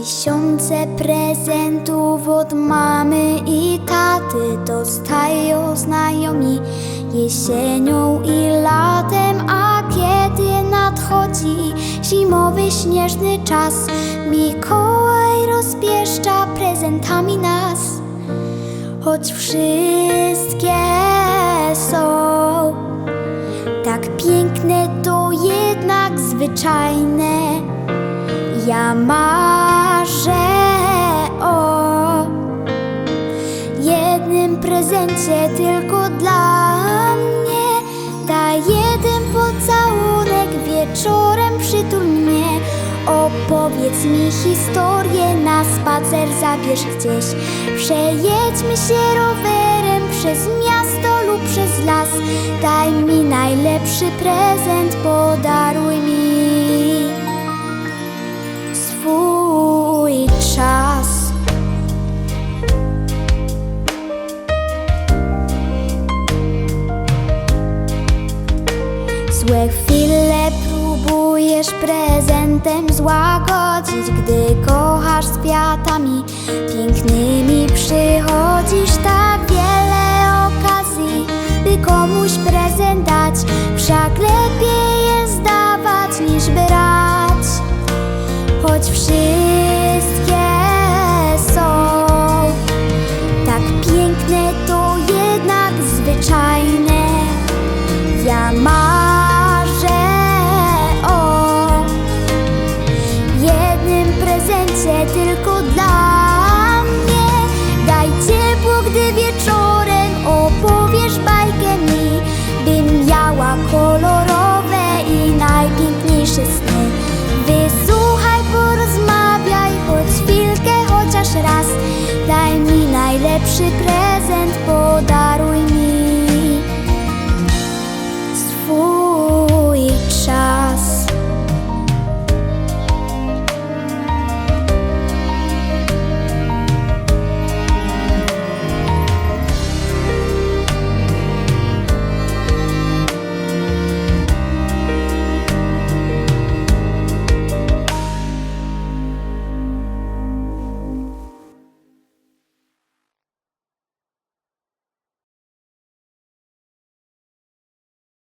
Tysiące prezentów od mamy i taty dostają znajomi jesienią i latem, a kiedy nadchodzi zimowy śnieżny czas, Mikołaj rozpieszcza prezentami nas. Choć wszystkie są tak piękne, to jednak zwyczajne. Ja marzę tylko dla mnie. Daj jeden pocałunek wieczorem przytul mnie. Opowiedz mi historię, na spacer zabierz gdzieś. Przejedźmy się rowerem przez miasto lub przez las. Daj mi najlepszy prezent, podaruj mi Złe chwile próbujesz prezentem złagodzić Gdy kochasz z kwiatami pięknymi Przychodzisz. Tak wiele okazji, by komuś prezent dać Wszak lepiej jest dawać niż brać. Choć wszyscy Совет